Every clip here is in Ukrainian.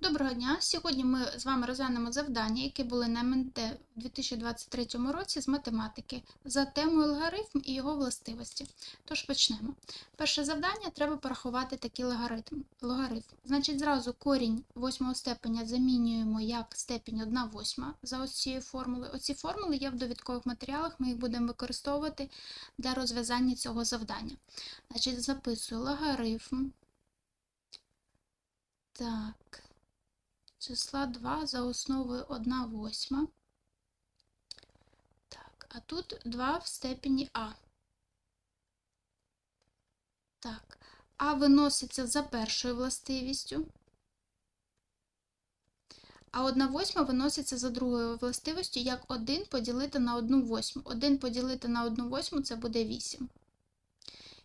Доброго дня! Сьогодні ми з вами розглянемо завдання, які були на МНТ у 2023 році з математики за темою логарифм і його властивості. Тож почнемо. Перше завдання треба порахувати такий логарифм. логарифм. Значить, зразу корінь восьмого степеня замінюємо як степінь 1 восьма за ось цією формулою. Оці формули є в довідкових матеріалах, ми їх будемо використовувати для розв'язання цього завдання. Значить, записую логарифм. Так числа 2 за основою 1 восьма. Так, а тут 2 в степені А. Так, А виноситься за першою властивістю. А 1 восьма виноситься за другою властивістю, як 1 поділити на 1 восьму. 1 поділити на 1 восьму це буде 8.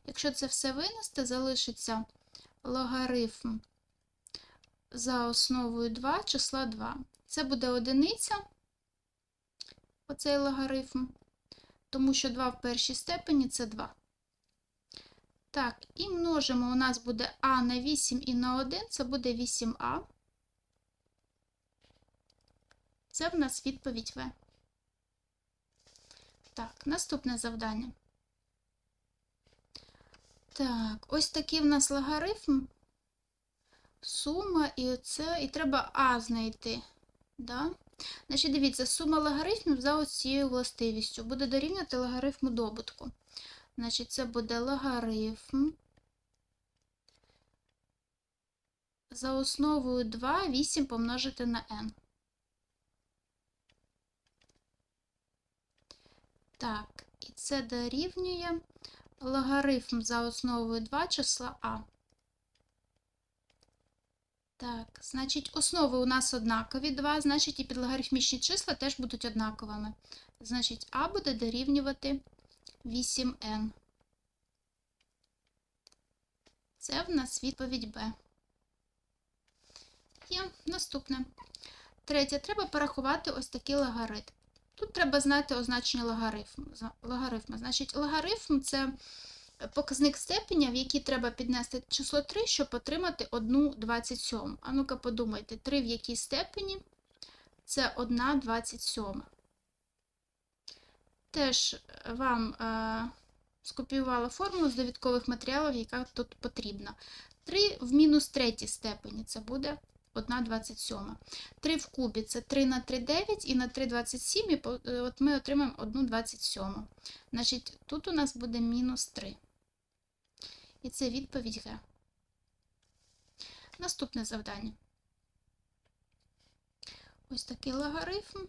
Якщо це все винести, залишиться логарифм за основою 2 числа 2. Це буде одиниця, оцей логарифм, тому що 2 в першій степені це 2. Так, і множимо, у нас буде А на 8 і на 1, це буде 8А. Це в нас відповідь В. Так, наступне завдання. Так, ось такий в нас логарифм сума і це, і треба А знайти. Да? Значить, дивіться, сума логарифмів за ось цією властивістю буде дорівнювати логарифму добутку. Значить, це буде логарифм. За основою 2 8 помножити на n. Так, і це дорівнює логарифм за основою 2 числа А. Так, значить, основи у нас однакові 2, значить, і підлогарифмічні числа теж будуть однаковими. Значить, А буде дорівнювати 8n. Це в нас відповідь Б. Є наступне. Третє, треба порахувати ось такий логарифм. Тут треба знати означення логарифму. логарифму. Значить, логарифм це показник степеня, в який треба піднести число 3, щоб отримати 1 27. А ну-ка подумайте, 3 в якій степені це 1 27. Теж вам е, скопіювала формулу з довідкових матеріалів, яка тут потрібна. 3 в мінус третій степені це буде 1 27. 3 в кубі це 3 на 3 9 і на 3 27, і от ми отримаємо 1 27. Значить, тут у нас буде мінус 3. І це відповідь Г. Наступне завдання. Ось такий логарифм.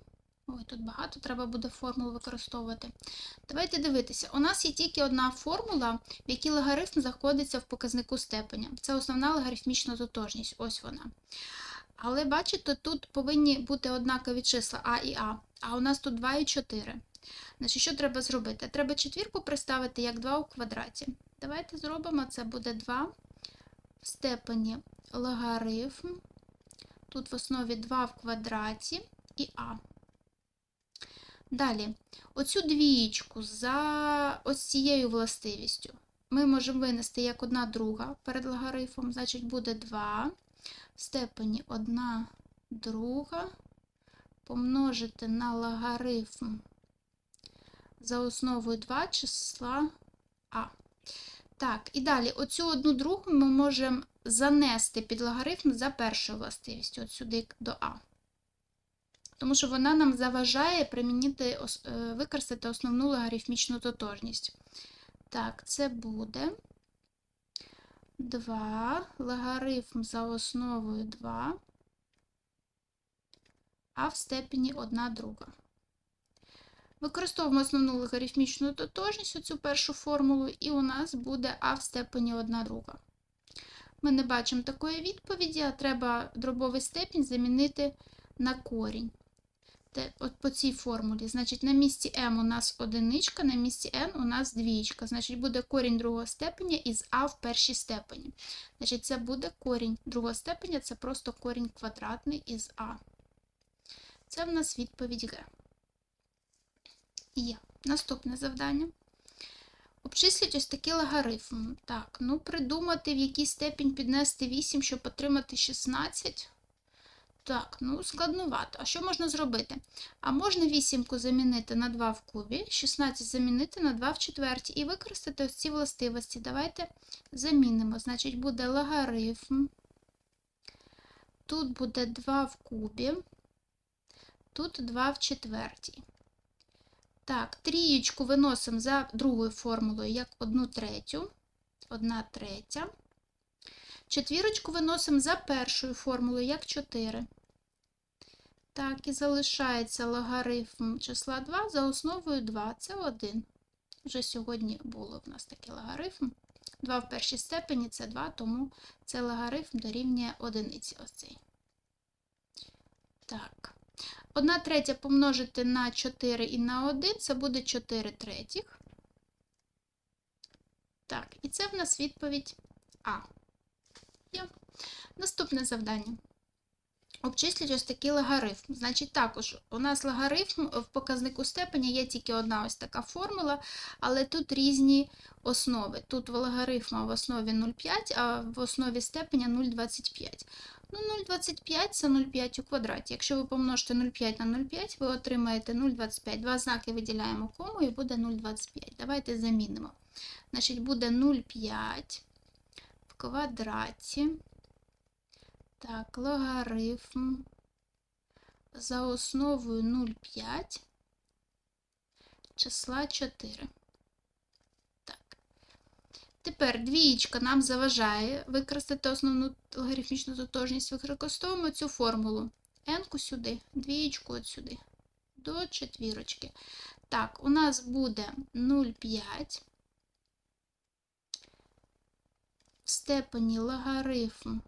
Ой, тут багато треба буде формул використовувати. Давайте дивитися. У нас є тільки одна формула, в якій логарифм знаходиться в показнику степеня. Це основна логарифмічна тотожність. Ось вона. Але бачите, тут повинні бути однакові числа А і А. А у нас тут 2 і 4. Значить, що треба зробити? Треба четвірку представити як 2 у квадраті. Давайте зробимо, це буде 2 в степені логарифм. Тут в основі 2 в квадраті і А. Далі, оцю двієчку за ось цією властивістю ми можемо винести як одна друга перед логарифмом, значить, буде 2 в степені 1 друга помножити на логарифм за основою 2 числа А. Так, і далі оцю одну другу ми можемо занести під логарифм за першою властивістю, от сюди до А. Тому що вона нам заважає примінити, е, використати основну логарифмічну тотожність. Так, це буде 2 логарифм за основою 2, а в степені 1 друга. Використовуємо основну логарифмічну тотожність, оцю першу формулу, і у нас буде А в степені 1 друга. Ми не бачимо такої відповіді, а треба дробовий степінь замінити на корінь. От По цій формулі. Значить, на місці m у нас одиничка, на місці n у нас двічка. Значить, буде корінь другого степеня із А в першій степені. Значить, це буде корінь другого степеня, це просто корінь квадратний із А. Це в нас відповідь Г. Є. Наступне завдання. Обчисліть ось такий логарифм. Так, ну придумати, в який степінь піднести 8, щоб отримати 16. Так, ну складнувато. А що можна зробити? А можна вісімку замінити на 2 в кубі, 16 замінити на 2 в четвертій і використати ось ці властивості. Давайте замінимо. Значить, буде логарифм. Тут буде 2 в кубі, тут 2 в четвертій. Так, трієчку виносимо за другою формулою як 1 третю. 1 третя. Четвірочку виносимо за першою формулою як 4. Так, і залишається логарифм числа 2 за основою 2. Це 1. Вже сьогодні було в нас такий логарифм. 2 в першій степені це 2, тому це логарифм дорівнює одиниці. Ось цей. Так. 1 третя помножити на 4 і на 1, це буде 4 третіх. Так, і це в нас відповідь А. Є. Наступне завдання. Обчисліть ось такий логарифм. Значить, також у нас логарифм в показнику степені є тільки одна ось така формула, але тут різні основи. Тут логарифма в основі 0,5, а в основі степеня 0,25. Ну, 0,25 це 0,5 у квадраті. Якщо ви помножите 0,5 на 0,5, ви отримаєте 0,25. Два знаки виділяємо кому і буде 0,25. Давайте замінимо. Значить, буде 0,5 в квадраті. Так, логарифм за основою 0,5 числа 4. Тепер двієчка нам заважає використати основну логарифмічну тотожність. Використовуємо цю формулу. n сюди, двієчку от сюди, до четвірочки. Так, у нас буде 0,5 в степені логарифм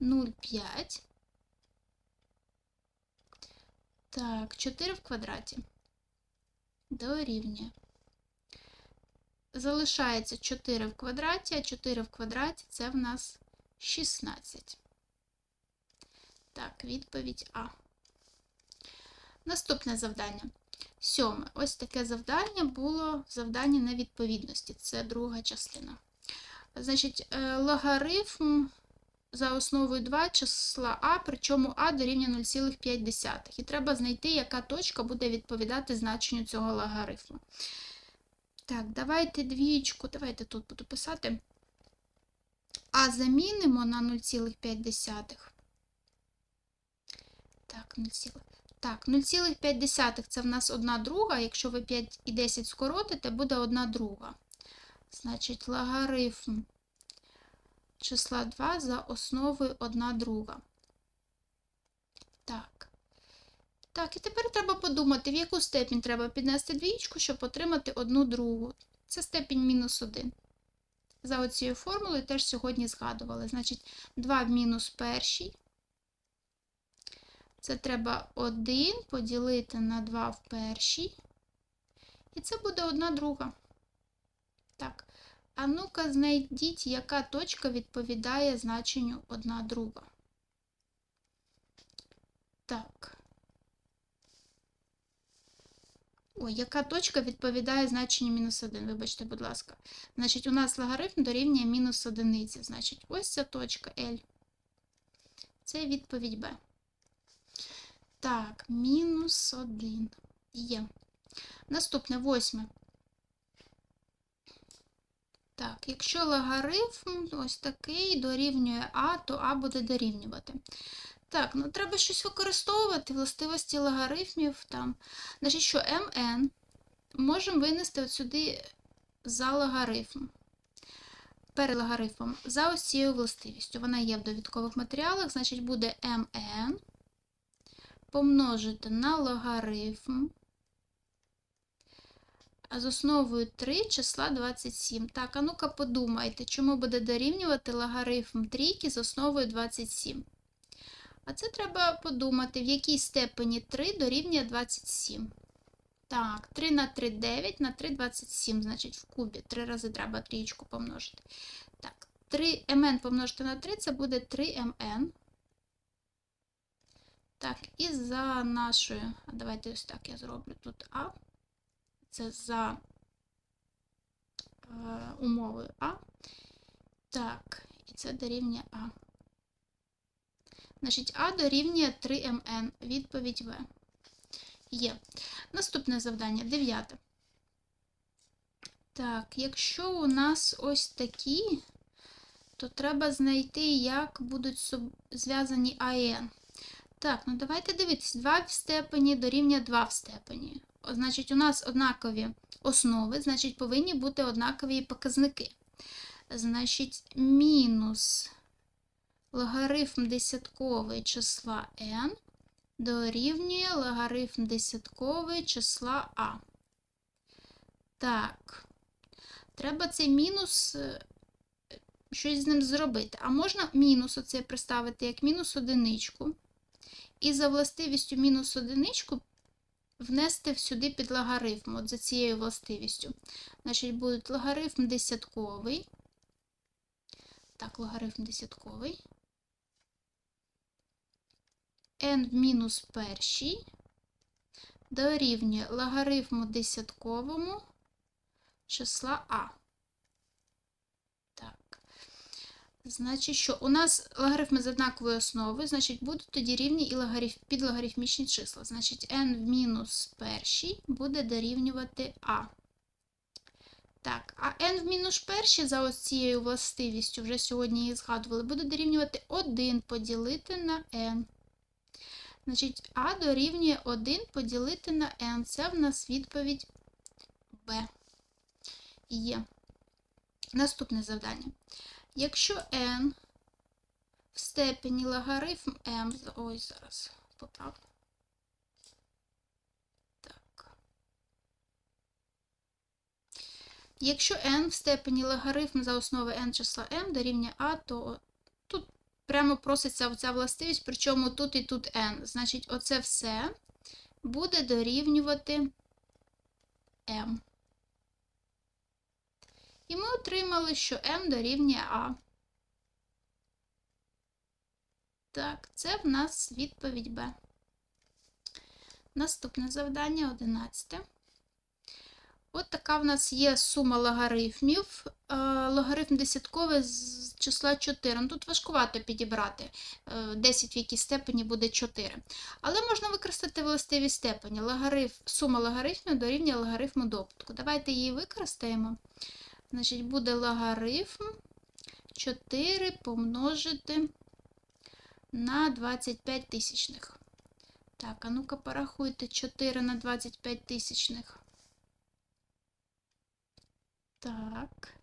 0,5. Так, 4 в квадраті. Дорівнює. Залишається 4 в квадраті, а 4 в квадраті це в нас 16. Так, відповідь А. Наступне завдання. Сьоме. Ось таке завдання було завдання на відповідності. Це друга частина. Значить, е, логарифм за основою 2 числа А, причому А дорівнює 0,5. І треба знайти, яка точка буде відповідати значенню цього логарифму. Так, давайте двічку, давайте тут буду писати. А замінимо на 0,5. Так, 0, так, 0,5 це в нас 1 друга. Якщо ви 5 і 10 скоротите, буде 1 друга. Значить, логарифм числа 2 за основою 1 друга. Так. Так, і тепер треба подумати, в яку степінь треба піднести двічку, щоб отримати одну другу. Це степінь мінус 1. За оцією формулою теж сьогодні згадували. Значить, 2 в мінус першій. Це треба 1 поділити на 2 в першій. І це буде одна друга. Так. А ну-ка, знайдіть, яка точка відповідає значенню одна друга. Так. Ой, яка точка відповідає значенню мінус 1? Вибачте, будь ласка. Значить, у нас логарифм дорівнює мінус одиниці. Значить, ось ця точка L. Це відповідь Б. Так, мінус 1. Є. Наступне восьме. Так, якщо логарифм ось такий дорівнює А, то А буде дорівнювати. Так, ну треба щось використовувати, властивості логарифмів там. Значить, що МН можемо винести от сюди за логарифм. Перед логарифмом за ось цією властивістю. Вона є в довідкових матеріалах, значить, буде МН помножити на логарифм а з основою 3 числа 27. Так, а ну-ка подумайте, чому буде дорівнювати логарифм трійки з основою 27. А це треба подумати, в якій степені 3 дорівнює 27. Так, 3 на 3 9, на 3 27, значить, в кубі. 3 рази треба трієчку помножити. Так, 3 mn помножити на 3, це буде 3 mn. Так, і за нашою, а давайте ось так я зроблю тут А це за е, умовою А. Так, і це дорівнює А. Значить, А дорівнює 3mn. Відповідь В. Є. Наступне завдання, дев'яте. Так, якщо у нас ось такі, то треба знайти, як будуть зв'язані АН. Так, ну давайте дивитись. 2 в степені дорівнює 2 в степені. Значить, у нас однакові основи, значить, повинні бути однакові показники. Значить, мінус логарифм десятковий числа n дорівнює логарифм десятковий числа а. Так. Треба цей мінус е, щось з ним зробити. А можна мінус оце представити як мінус одиничку. І за властивістю мінус одиничку внести сюди під логарифм, от за цією властивістю. Значить, буде логарифм десятковий. Так, логарифм десятковий. N в мінус першій дорівнює логарифму десятковому числа а. Так. Значить, що у нас логарифми з однакової основи, значить, будуть тоді рівні і логариф... підлогарифмічні числа. Значить, n в мінус першій буде дорівнювати а. Так, а n в мінус першій за ось цією властивістю, вже сьогодні її згадували, буде дорівнювати 1 поділити на n. Значить, а дорівнює 1 поділити на n. Це в нас відповідь Б. Є. Наступне завдання. Якщо n в степені логарифм m, ой, зараз поправлю. Так. Якщо n в степені логарифм за основи n числа m дорівнює a, то прямо проситься оця властивість, причому тут і тут n. Значить, оце все буде дорівнювати m. І ми отримали, що m дорівнює a. Так, це в нас відповідь Б. Наступне завдання 11. От така в нас є сума логарифмів. Е, Логарифм десятковий з числа 4. Ну, Тут важкувато підібрати. Е, 10 в якій степені буде 4. Але можна використати властиві степені. Логариф, сума логарифмів дорівнює логарифму добутку. Давайте її використаємо. Значить, буде логарифм 4 помножити на 25 тисячних. Так, а ну-ка порахуйте 4 на 25 тисячних. Так.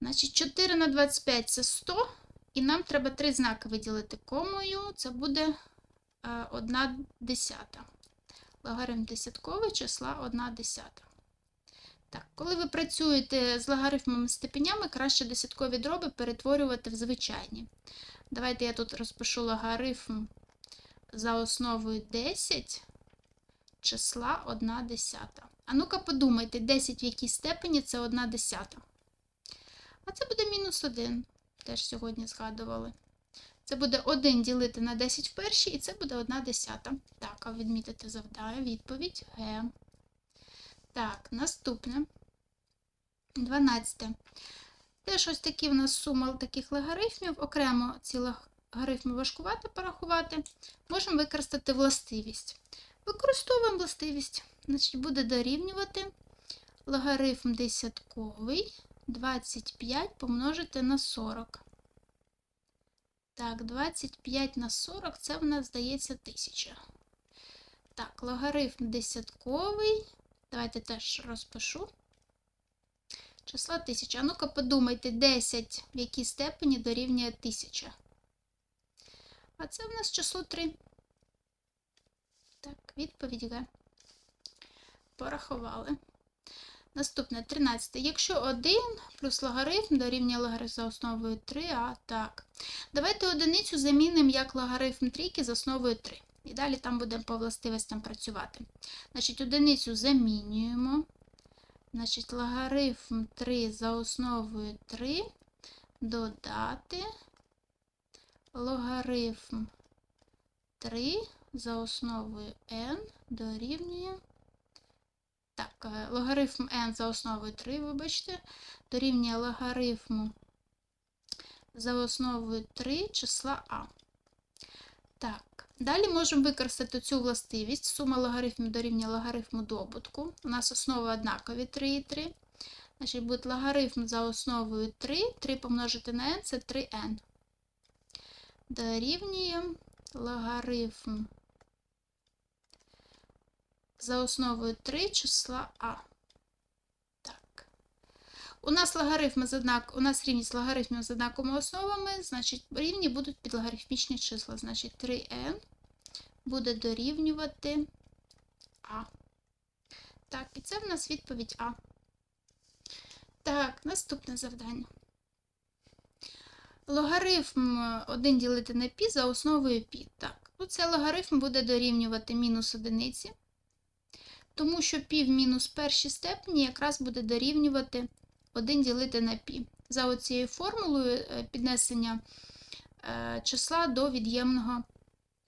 Значить, 4 на 25 це 100. І нам треба три знаки виділити комою. Це буде 1 десята. Логарифм десятковий числа 1 десята. Так, коли ви працюєте з логарифмами степенями, краще десяткові дроби перетворювати в звичайні. Давайте я тут розпишу логарифм за основою 10 числа 1 десята. А ну-ка подумайте, 10 в якій степені це 1 десята. А це буде мінус 1. Теж сьогодні згадували. Це буде 1 ділити на 10 в першій, і це буде 1 десята. Так, а відмітити завдання. Відповідь Г. Так, наступне. 12. Теж ось такі в нас сума таких логарифмів. Окремо ці логарифми важкувати порахувати. Можемо використати властивість. Використовуємо властивість. Значить, буде дорівнювати логарифм десятковий 25 помножити на 40. Так, 25 на 40 це в нас здається 1000. Так, логарифм десятковий. Давайте теж розпишу. Числа 1000. А ну-ка подумайте, 10 в якій степені дорівнює 1000. А це в нас число 3. Так, відповідь Г. Порахували. Наступне 13. Якщо 1 плюс логарифм дорівнює логарифм за основою 3а, так. Давайте одиницю замінимо як логарифм трійки за основою 3. І далі там будемо по властивостям працювати. Значить, одиницю замінюємо. Значить, логарифм 3 за основою 3 додати логарифм 3 за основою n дорівнює. Так, е, логарифм n за основою 3, вибачте, дорівнює логарифму за основою 3 числа А. Так, далі можемо використати цю властивість. Сума логарифмів дорівнює логарифму добутку. У нас основи однакові 3 і 3. Значить, буде логарифм за основою 3. 3 помножити на n це 3n. Дорівнює логарифм за основою 3 числа А. Так. У нас логарифми з однак, у нас рівність логарифмів з однаковими основами, значить, рівні будуть підлогарифмічні числа. Значить, 3n буде дорівнювати А. Так, і це в нас відповідь А. Так, наступне завдання. Логарифм 1 ділити на пі за основою пі. Так, ну це логарифм буде дорівнювати мінус одиниці, тому що пі в мінус першій степені якраз буде дорівнювати 1 ділити на пі. За оцією формулою е, піднесення е, числа до від'ємного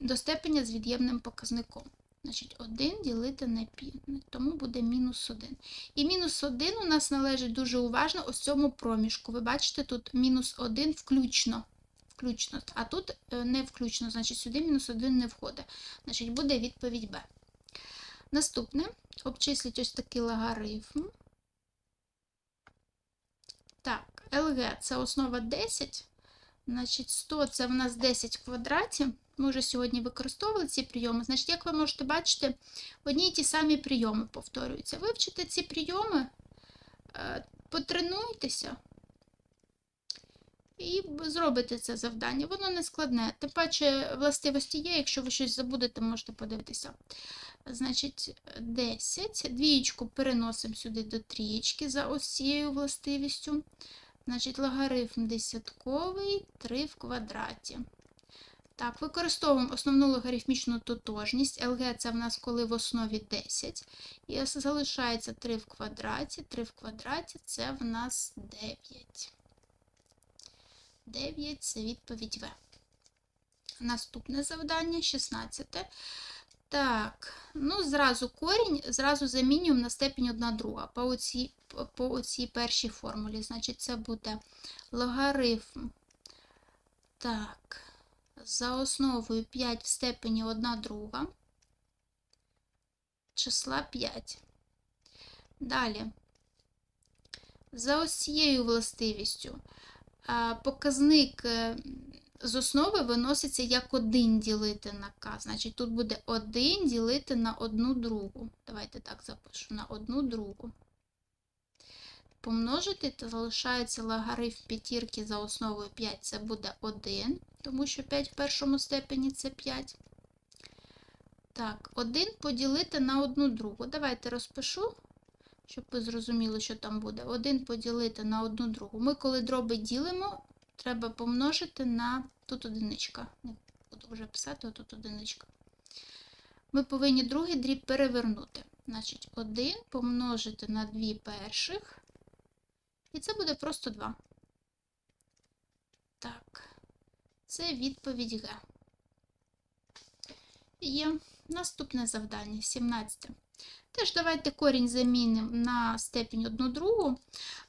до степеня з від'ємним показником. Значить, 1 ділити на пі, тому буде мінус 1. І мінус 1 у нас належить дуже уважно ось цьому проміжку. Ви бачите, тут мінус 1 включно. включно. А тут е, не включно, значить сюди мінус 1 не входить. Значить, буде відповідь Б. Наступне, обчисліть ось такий логарифм. Так, ЛГ це основа 10. Значить, 100 це в нас 10 в квадраті. Ми вже сьогодні використовували ці прийоми. Значить, як ви можете бачити, одні й ті самі прийоми повторюються. Вивчите ці прийоми, е, потренуйтеся і зробите це завдання. Воно не складне. Тим паче, властивості є, якщо ви щось забудете, можете подивитися. Значить, 10. Двієчку переносимо сюди до трієчки за ось цією властивістю. Значить, логарифм десятковий 3 в квадраті. Так, використовуємо основну логарифмічну тотожність. ЛГ це в нас коли в основі 10. І залишається 3 в квадраті. 3 в квадраті це в нас 9. 9 це відповідь В. Наступне завдання 16. Так, ну, зразу корінь, зразу замінюємо на степінь 1 друга по оцій, по оцій першій формулі. Значить, це буде логарифм. Так, за основою 5 в степені 1 друга. Числа 5. Далі, за ось властивістю, показник е, з основи виноситься як 1 ділити на k. Значить, тут буде 1 ділити на 1 другу. Давайте так запишу, на 1 другу. Помножити, то залишається логарифм п'ятірки за основою 5, це буде 1, тому що 5 в першому степені це 5. Так, 1 поділити на 1 другу. Давайте розпишу, щоб ви зрозуміли, що там буде. 1 поділити на 1 другу. Ми, коли дроби ділимо, треба помножити на тут одиничка. Не буду вже писати, тут одиничка. Ми повинні другий дріб перевернути. Значить, 1 помножити на 2 перших. І це буде просто 2. Так, це відповідь Г. Є наступне завдання, 17. Теж давайте корінь замінимо на степінь 1 другу,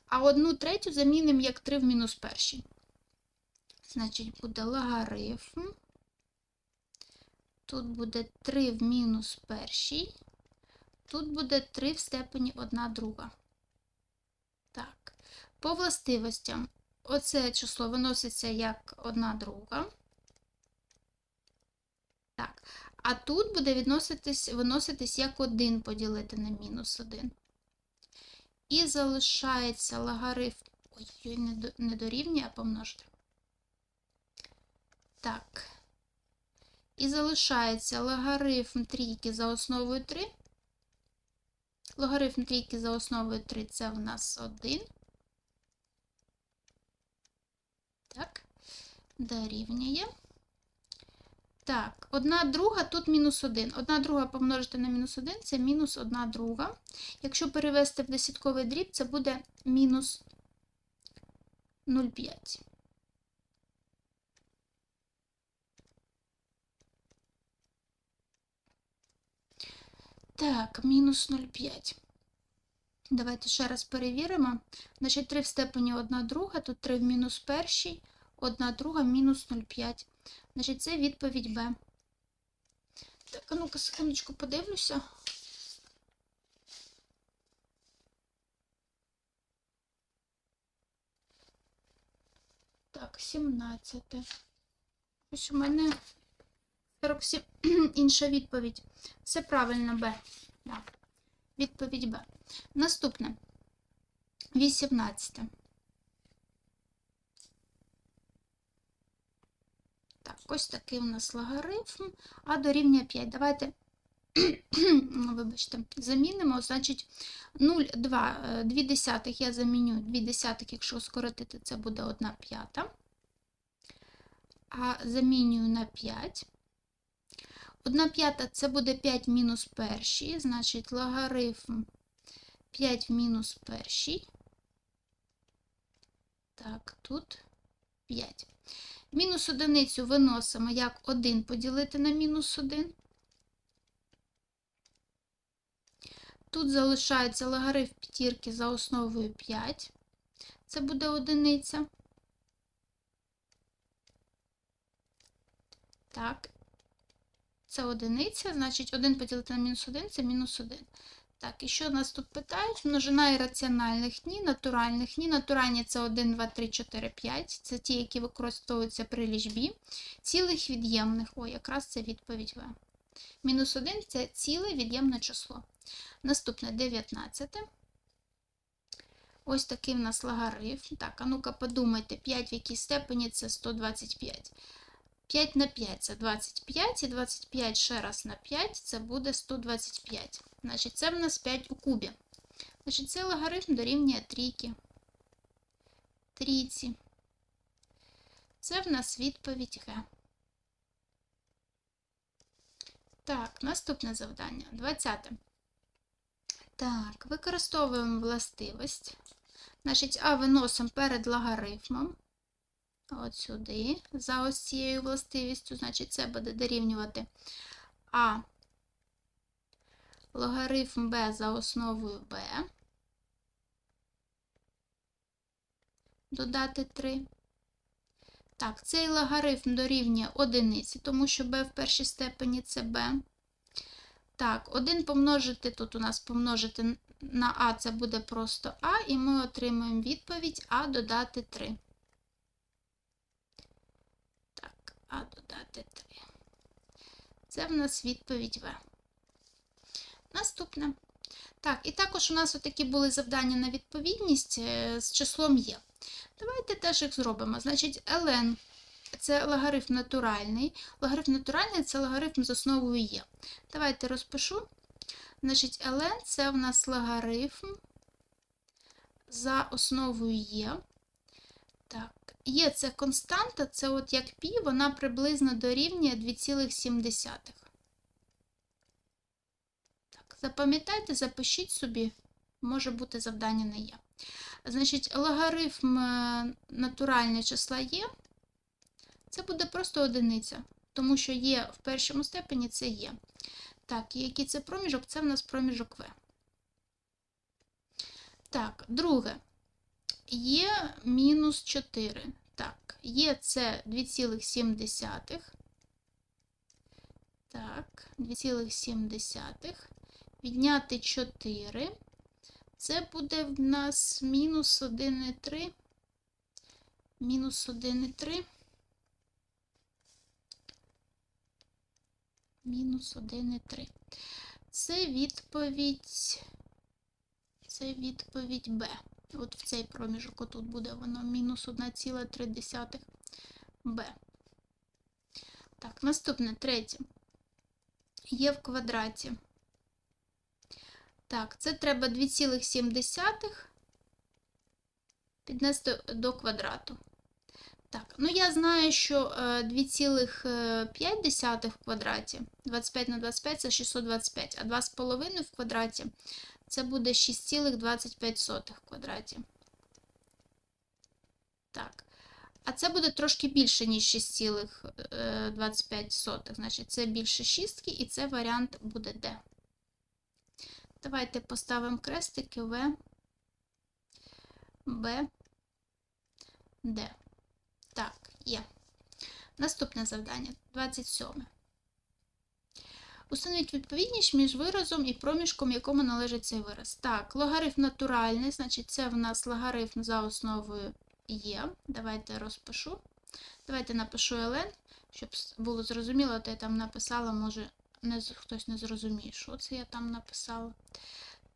а 1 третю замінимо як 3 в мінус першій. Значить, буде логарифм. Тут буде 3 в мінус першій. Тут буде 3 в степені 1 друга. Так, по властивостям, оце число виноситься як 1 друга. Так, а тут буде відноситись, виноситись як 1 поділити на мінус 1. І залишається логарифм. Ой, не дорівнює, а помножити. Так. І залишається логарифм трійки за основою 3. Логарифм трійки за основою 3 це в нас 1. Так, дорівнює. Так, одна друга, тут мінус 1. Одна друга помножити на мінус 1 це мінус одна друга. Якщо перевести в десятковий дріб, це буде мінус 0,5. Так, мінус 0,5. Давайте ще раз перевіримо. Значить, 3 в степені 1 друга, тут 3 в мінус першій, 1 друга мінус 0,5. Значить, це відповідь Б. Так, ну-ка, секундочку подивлюся. Так, 17. Ось у мене 47. Інша відповідь. Все правильно, Б. Да. Відповідь Б. Наступне. 18. Так, ось такий у нас логарифм. А дорівнює 5. Давайте, вибачте, замінимо. Значить, 0,2 2 десятих я заміню 2 десятих, якщо скоротити, це буде 1 п'ята. А замінюю на 5. 1 п'ята це буде 5 мінус перший, значить логарифм 5 мінус перший. Так, тут 5. Мінус одиницю виносимо як 1 поділити на мінус 1. Тут залишається логарифм п'ятірки за основою 5. Це буде одиниця. Так, це одиниця, значить 1 поділити на мінус 1 це мінус 1. Так, і що нас тут питають? Множина ірраціональних ні, натуральних ні. Натуральні це 1, 2, 3, 4, 5. Це ті, які використовуються при лічбі. Цілих від'ємних. О, якраз це відповідь В. Мінус 1 це ціле від'ємне число. Наступне 19. Ось такий в нас логарифм. Так, а ну-ка подумайте, 5 в якій степені це 125. 5 на 5 це 25, і 25 ще раз на 5 це буде 125. Значить, це в нас 5 у кубі. Значить, цей логарифм дорівнює трійки. Трійці. Це в нас відповідь Г. Так, наступне завдання. 20. Так, використовуємо властивість. Значить, А виносимо перед логарифмом. От сюди, за ось цією властивістю, значить, це буде дорівнювати А логарифм b за основою b. Додати 3. Так, цей логарифм дорівнює одиниці, тому що b в першій степені це b. Так, 1 помножити, тут у нас помножити на а, це буде просто а, і ми отримаємо відповідь а додати 3. Так, а додати 3. Це в нас відповідь В. Наступне. Так, і також у нас отакі були завдання на відповідність е, з числом Є. Давайте теж їх зробимо. Значить, ln це логарифм натуральний. Логарифм натуральний це логарифм з основою Є. Давайте розпишу. Значить, ln це в нас логарифм за основою Є. Так, Є це константа, це от як пі, вона приблизно дорівнює 2,7. Так, Запам'ятайте, запишіть собі, може бути завдання не є. Значить, логарифм е, натуральне числа є, це буде просто одиниця, тому що є в першому степені це є. Так, і який це проміжок? Це в нас проміжок В. Так, друге. Є мінус 4. Так, є це 2,7. Так, 2,7 відняти 4. Це буде в нас мінус 1,3. Мінус 1,3. Мінус 1,3. Це відповідь. Це відповідь Б. От в цей проміжок отут буде воно мінус 1,3 Б. Так, наступне третє. Є в квадраті. Так, це треба 2,7 піднести до квадрату. Так, ну я знаю, що 2,5 в квадраті, 25 на 25 це 625, а 2,5 в квадраті це буде 6,25 в квадраті. Так. А це буде трошки більше, ніж 6,25. Значить, це більше шістки, і це варіант буде D. Давайте поставимо крестики В, Б, Д. Так, Є. Наступне завдання 27. Установіть відповідність між виразом і проміжком, якому належить цей вираз. Так, логарифм натуральний, значить, це в нас логарифм за основою є. Давайте розпишу. Давайте напишу ln, щоб було зрозуміло, то я там написала, може, не, хтось не зрозуміє, що це я там написала.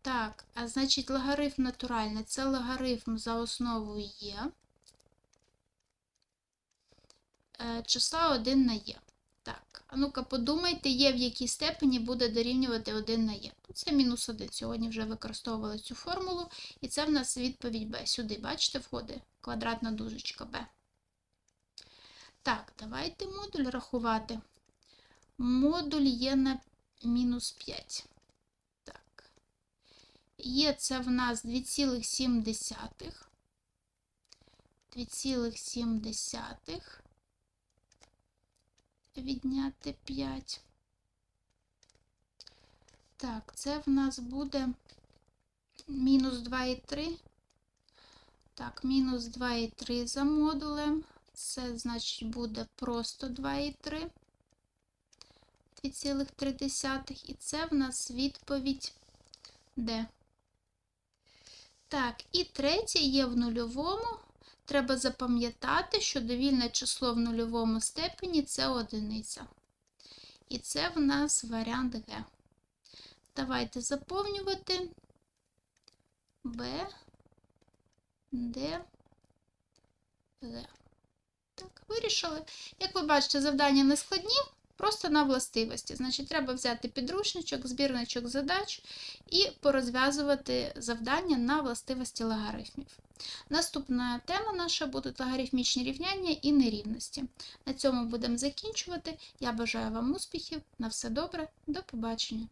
Так, а значить, логарифм натуральний це логарифм за основою є. Е, числа 1 на є. Так, а ну-ка подумайте, є в якій степені буде дорівнювати 1 на є. Це мінус 1. Сьогодні вже використовували цю формулу. І це в нас відповідь Б. Сюди, бачите, входить квадратна дужечка Б. Так, давайте модуль рахувати. Модуль є на мінус 5. Так. Є це в нас 2,7. 2,7 відняти 5. Так, це в нас буде мінус 2,3. Так, мінус 2,3 за модулем. Це, значить, буде просто 2,3. 2,3. І це в нас відповідь Д. Так, і третє є в нульовому. Треба запам'ятати, що довільне число в нульовому степені це одиниця. І це в нас варіант Г. Давайте заповнювати Б, Д, Г. Так, вирішили. Як ви бачите, завдання не складні, просто на властивості. Значить, треба взяти підручничок, збірничок задач і порозв'язувати завдання на властивості логарифмів. Наступна тема наша будуть логарифмічні рівняння і нерівності. На цьому будемо закінчувати. Я бажаю вам успіхів. На все добре, до побачення.